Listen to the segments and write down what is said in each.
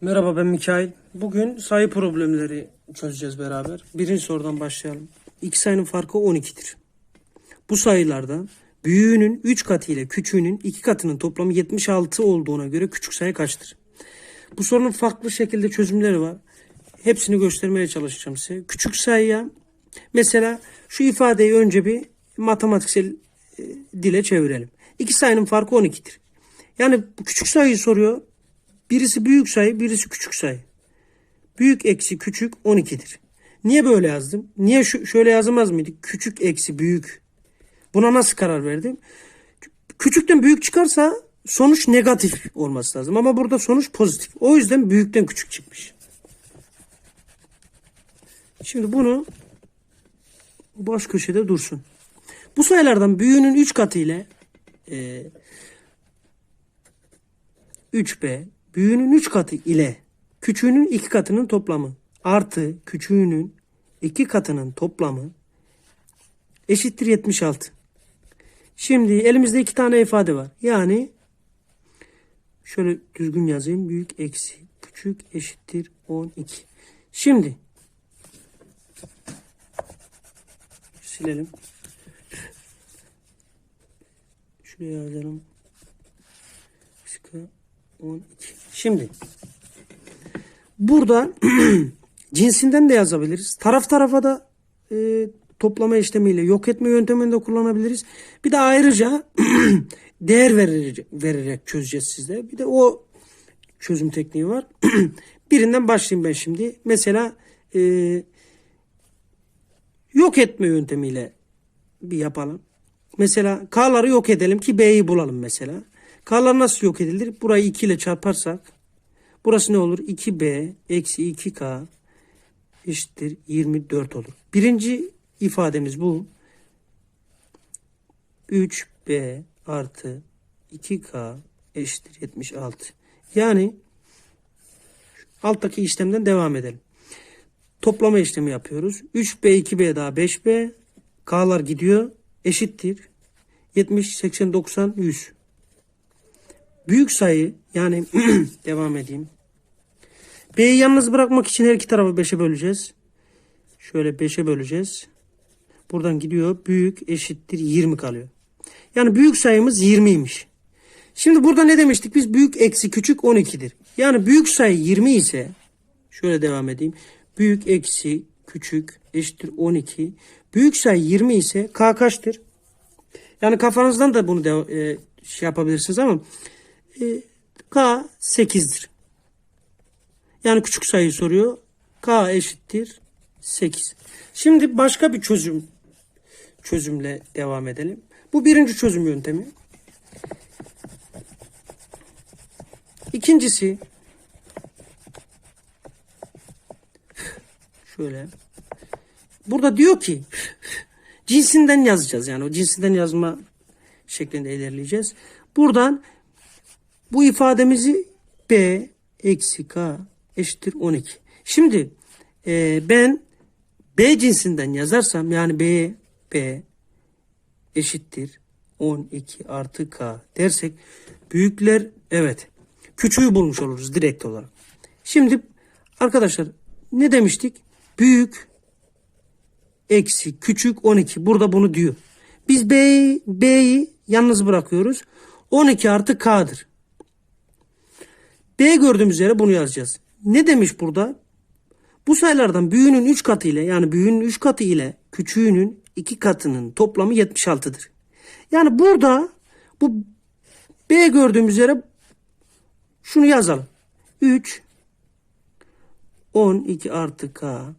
Merhaba ben Mikail. Bugün sayı problemleri çözeceğiz beraber. Birinci sorudan başlayalım. İki sayının farkı 12'dir. Bu sayılardan büyüğünün 3 katı ile küçüğünün 2 katının toplamı 76 olduğuna göre küçük sayı kaçtır? Bu sorunun farklı şekilde çözümleri var. Hepsini göstermeye çalışacağım size. Küçük sayıya mesela şu ifadeyi önce bir matematiksel e, dile çevirelim. İki sayının farkı 12'dir. Yani küçük sayıyı soruyor. Birisi büyük sayı, birisi küçük sayı. Büyük eksi küçük 12'dir. Niye böyle yazdım? Niye şu, şöyle yazamaz mıydık? Küçük eksi büyük. Buna nasıl karar verdim? Küçükten büyük çıkarsa sonuç negatif olması lazım. Ama burada sonuç pozitif. O yüzden büyükten küçük çıkmış. Şimdi bunu baş köşede dursun. Bu sayılardan büyüğünün 3 katı ile e, 3b büyüğünün 3 katı ile küçüğünün 2 katının toplamı artı küçüğünün 2 katının toplamı eşittir 76. Şimdi elimizde iki tane ifade var. Yani şöyle düzgün yazayım. Büyük eksi küçük eşittir 12. Şimdi silelim. Şuraya yazalım. Başka 12. Şimdi buradan cinsinden de yazabiliriz. Taraf tarafa da e, toplama işlemiyle yok etme yöntemini de kullanabiliriz. Bir de ayrıca değer vererek, vererek çözeceğiz sizde. Bir de o çözüm tekniği var. Birinden başlayayım ben şimdi. Mesela e, yok etme yöntemiyle bir yapalım. Mesela K'ları yok edelim ki B'yi bulalım mesela. K'lar nasıl yok edilir? Burayı 2 ile çarparsak burası ne olur? 2B eksi 2K eşittir 24 olur. Birinci ifademiz bu. 3B artı 2K eşittir 76. Yani alttaki işlemden devam edelim. Toplama işlemi yapıyoruz. 3B 2B daha 5B. K'lar gidiyor. Eşittir. 70, 80, 90, 100. Büyük sayı yani devam edeyim. B'yi yalnız bırakmak için her iki tarafı 5'e böleceğiz. Şöyle 5'e böleceğiz. Buradan gidiyor. Büyük eşittir 20 kalıyor. Yani büyük sayımız 20'ymiş. Şimdi burada ne demiştik? Biz büyük eksi küçük 12'dir. Yani büyük sayı 20 ise şöyle devam edeyim. Büyük eksi küçük eşittir 12. Büyük sayı 20 ise k kaçtır? Yani kafanızdan da bunu da e, şey yapabilirsiniz ama e, k 8'dir. Yani küçük sayıyı soruyor. k eşittir 8. Şimdi başka bir çözüm çözümle devam edelim. Bu birinci çözüm yöntemi. İkincisi şöyle. Burada diyor ki cinsinden yazacağız. Yani o cinsinden yazma şeklinde ilerleyeceğiz. Buradan bu ifademizi B eksi K eşittir 12. Şimdi e, ben B cinsinden yazarsam yani B B eşittir 12 artı K dersek büyükler evet küçüğü bulmuş oluruz direkt olarak. Şimdi arkadaşlar ne demiştik? Büyük eksi küçük 12. Burada bunu diyor. Biz B'yi B'yi yalnız bırakıyoruz. 12 artı K'dır. B gördüğümüz yere bunu yazacağız. Ne demiş burada? Bu sayılardan büyüğünün 3 katı ile yani büyüğünün 3 katı ile küçüğünün 2 katının toplamı 76'dır. Yani burada bu B gördüğümüz yere şunu yazalım. 3 12 artı K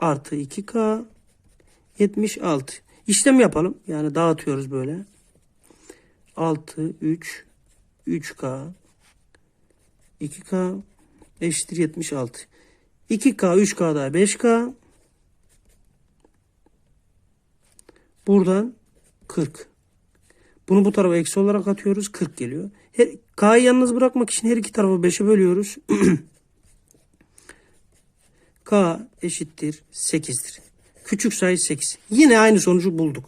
artı 2K 76. İşlem yapalım. Yani dağıtıyoruz böyle. 6, 3, 3K, 2K eşittir 76. 2K, 3K daha 5K. Buradan 40. Bunu bu tarafa eksi olarak atıyoruz. 40 geliyor. Her, K'yı yalnız bırakmak için her iki tarafı 5'e bölüyoruz. K eşittir 8'dir. Küçük sayı 8. Yine aynı sonucu bulduk.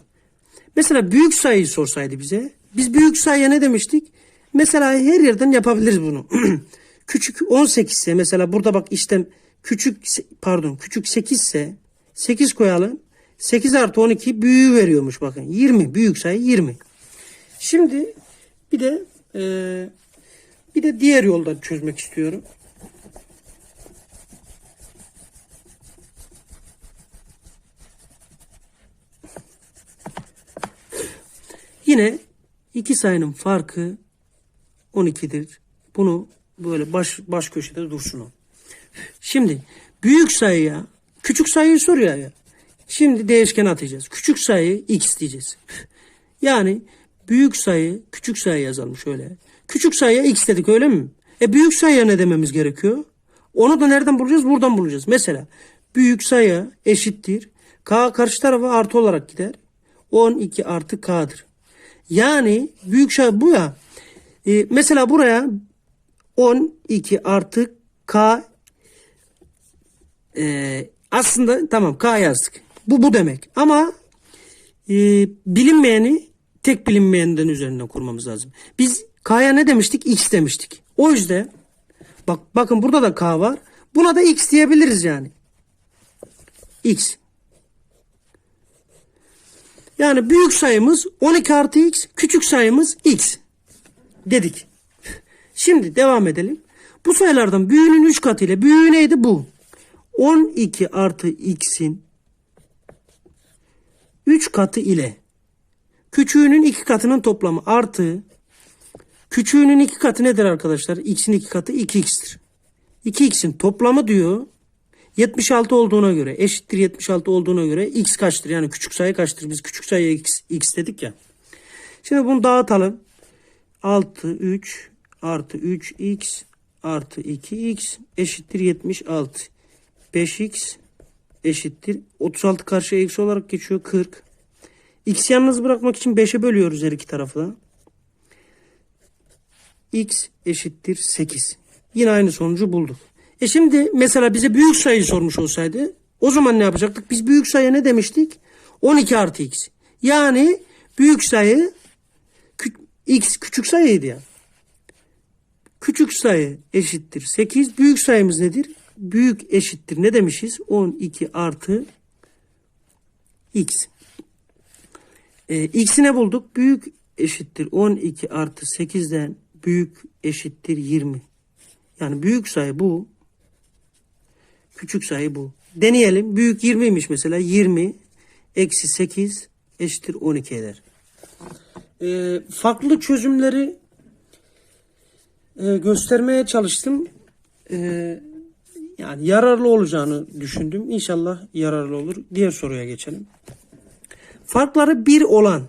Mesela büyük sayıyı sorsaydı bize. Biz büyük sayıya ne demiştik? Mesela her yerden yapabiliriz bunu. Küçük 18 ise mesela burada bak işlem küçük pardon küçük 8 ise 8 koyalım. 8 artı 12 büyüğü veriyormuş bakın. 20 büyük sayı 20. Şimdi bir de eee, bir de diğer yoldan çözmek istiyorum. Yine iki sayının farkı 12'dir. Bunu böyle baş baş köşede dursun o. Şimdi büyük sayıya küçük sayıyı soruyor ya. Şimdi değişken atacağız. Küçük sayı x diyeceğiz. Yani büyük sayı küçük sayı yazalım şöyle. Küçük sayıya x dedik öyle mi? E büyük sayıya ne dememiz gerekiyor? Onu da nereden bulacağız? Buradan bulacağız. Mesela büyük sayı eşittir. K karşı tarafa artı olarak gider. 12 artı k'dır. Yani büyük sayı bu ya. E, mesela buraya 12 artı k e, aslında tamam k yazdık. Bu bu demek. Ama e, bilinmeyeni tek bilinmeyenden üzerinden kurmamız lazım. Biz k'ya ne demiştik? x demiştik. O yüzden bak bakın burada da k var. Buna da x diyebiliriz yani. x. Yani büyük sayımız 12 artı x, küçük sayımız x dedik. Şimdi devam edelim. Bu sayılardan büyüğünün 3 katı ile büyüğü neydi bu? 12 artı x'in 3 katı ile küçüğünün 2 katının toplamı artı küçüğünün 2 katı nedir arkadaşlar? x'in 2 katı 2x'tir. 2x'in toplamı diyor 76 olduğuna göre eşittir 76 olduğuna göre x kaçtır? Yani küçük sayı kaçtır? Biz küçük sayıya x, x dedik ya. Şimdi bunu dağıtalım. 6 3 artı 3x artı 2x eşittir 76. 5x eşittir 36 karşıya eksi olarak geçiyor 40. X yalnız bırakmak için 5'e bölüyoruz her iki tarafı da. X eşittir 8. Yine aynı sonucu bulduk. E şimdi mesela bize büyük sayı sormuş olsaydı o zaman ne yapacaktık? Biz büyük sayıya ne demiştik? 12 artı x. Yani büyük sayı x küçük sayıydı ya. Küçük sayı eşittir 8. Büyük sayımız nedir? Büyük eşittir ne demişiz? 12 artı x. E, x'i ne bulduk? Büyük eşittir 12 artı 8'den büyük eşittir 20. Yani büyük sayı bu. Küçük sayı bu. Deneyelim. Büyük 20'ymiş mesela. 20 eksi 8 eşittir 12 eder. E, farklı çözümleri e, göstermeye çalıştım. E, yani yararlı olacağını düşündüm. İnşallah yararlı olur. Diğer soruya geçelim. Farkları 1 olan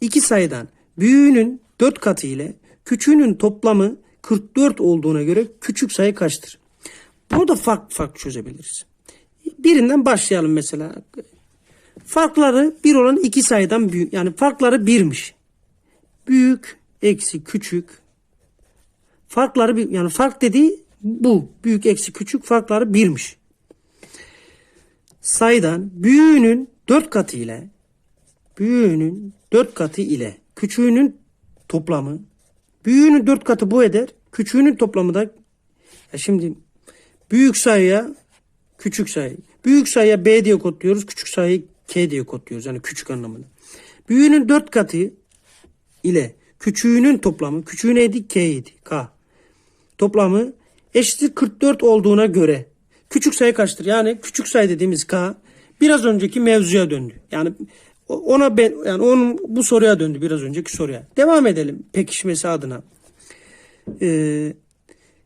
iki sayıdan büyüğünün 4 katı ile küçüğünün toplamı 44 olduğuna göre küçük sayı kaçtır? Bunu da farklı farklı çözebiliriz. Birinden başlayalım mesela. Farkları 1 olan iki sayıdan büyük. Yani farkları 1'miş. Büyük eksi küçük. Farkları bir, yani fark dediği bu. Büyük eksi küçük farkları 1'miş. Sayıdan büyüğünün 4 katı ile büyüğünün 4 katı ile küçüğünün toplamı büyüğünün 4 katı bu eder. Küçüğünün toplamı da ya şimdi büyük sayıya küçük sayı. Büyük sayıya B diye kodluyoruz. Küçük sayıyı K diye kodluyoruz. Yani küçük anlamında. Büyüğünün 4 katı ile küçüğünün toplamı. Küçüğü neydi? K'ydi. K. Toplamı eşittir 44 olduğuna göre küçük sayı kaçtır? Yani küçük sayı dediğimiz K biraz önceki mevzuya döndü. Yani ona ben yani onun bu soruya döndü biraz önceki soruya. Devam edelim pekişmesi adına. Ee,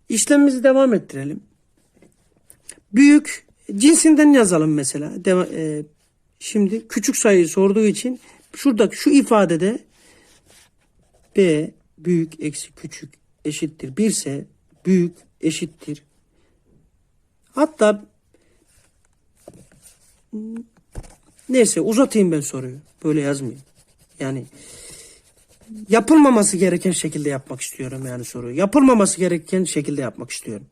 işlemimizi devam ettirelim. Büyük cinsinden yazalım mesela. Deva, e, şimdi küçük sayıyı sorduğu için şuradaki şu ifadede B büyük eksi küçük eşittir 1 ise büyük eşittir. Hatta neyse uzatayım ben soruyu. Böyle yazmayayım. Yani yapılmaması gereken şekilde yapmak istiyorum yani soruyu. Yapılmaması gereken şekilde yapmak istiyorum.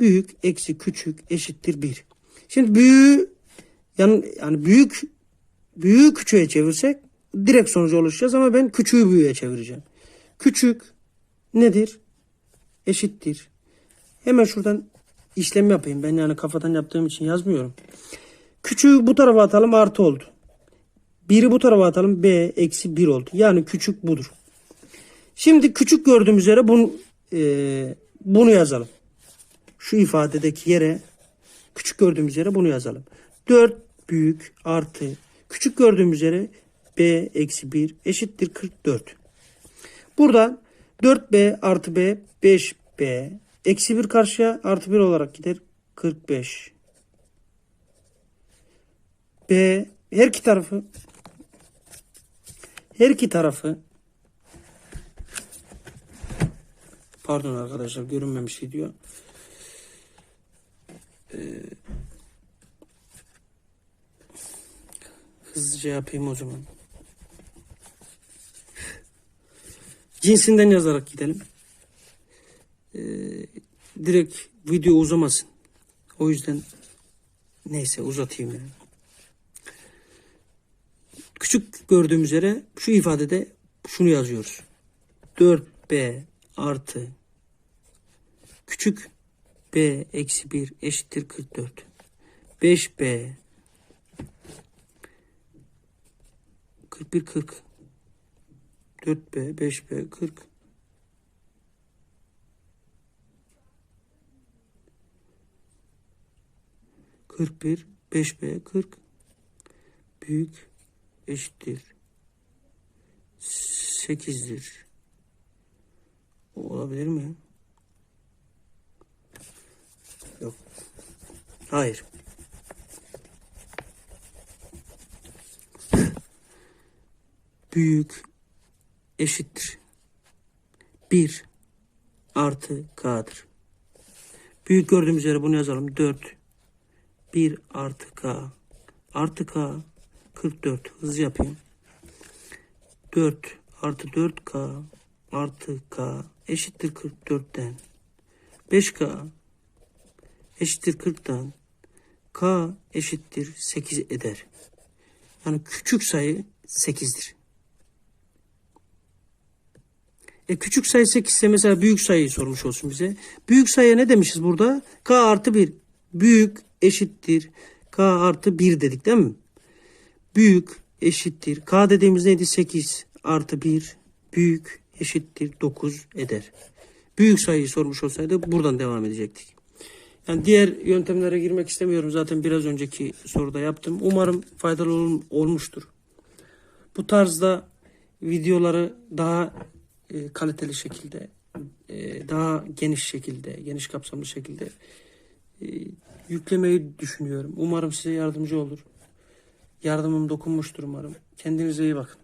Büyük eksi küçük eşittir 1. Şimdi büyüğü yani, yani büyük büyüğü küçüğe çevirsek direkt sonuca ulaşacağız ama ben küçüğü büyüğe çevireceğim. Küçük nedir? Eşittir. Hemen şuradan işlem yapayım. Ben yani kafadan yaptığım için yazmıyorum. Küçüğü bu tarafa atalım artı oldu. Biri bu tarafa atalım b eksi 1 oldu. Yani küçük budur. Şimdi küçük gördüğüm üzere bunu, e, bunu yazalım. Şu ifadedeki yere küçük gördüğümüz yere bunu yazalım. 4 büyük artı küçük gördüğümüz yere b eksi 1 eşittir 44. Buradan 4b artı b 5b eksi 1 karşıya artı 1 olarak gider 45. B her iki tarafı her iki tarafı pardon arkadaşlar görünmemiş şey diyor. Ee, hızlıca yapayım o zaman. Cinsinden yazarak gidelim. Ee, direkt video uzamasın. O yüzden neyse uzatayım yani. Küçük gördüğümüz üzere şu ifadede şunu yazıyoruz. 4b artı küçük b eksi 1 eşittir 44. 5b 41 40 4b 5b 40 41 5b 40 büyük eşittir 8'dir. O olabilir mi? Yok. Hayır. Büyük eşittir. 1 artı k'dır. Büyük gördüğümüz yere bunu yazalım. 4 1 artı k artı k 44 hızlı yapayım. 4 artı 4k artı k eşittir 44'ten 5k eşittir 40'tan k eşittir 8 eder. Yani küçük sayı 8'dir. E küçük sayı 8 ise mesela büyük sayıyı sormuş olsun bize. Büyük sayıya ne demişiz burada? K artı 1. Büyük eşittir. K artı 1 dedik değil mi? Büyük eşittir. K dediğimiz neydi? 8 artı 1. Büyük eşittir 9 eder. Büyük sayıyı sormuş olsaydı buradan devam edecektik. Yani diğer yöntemlere girmek istemiyorum. Zaten biraz önceki soruda yaptım. Umarım faydalı ol- olmuştur. Bu tarzda videoları daha e, kaliteli şekilde, e, daha geniş şekilde, geniş kapsamlı şekilde e, yüklemeyi düşünüyorum. Umarım size yardımcı olur. Yardımım dokunmuştur umarım. Kendinize iyi bakın.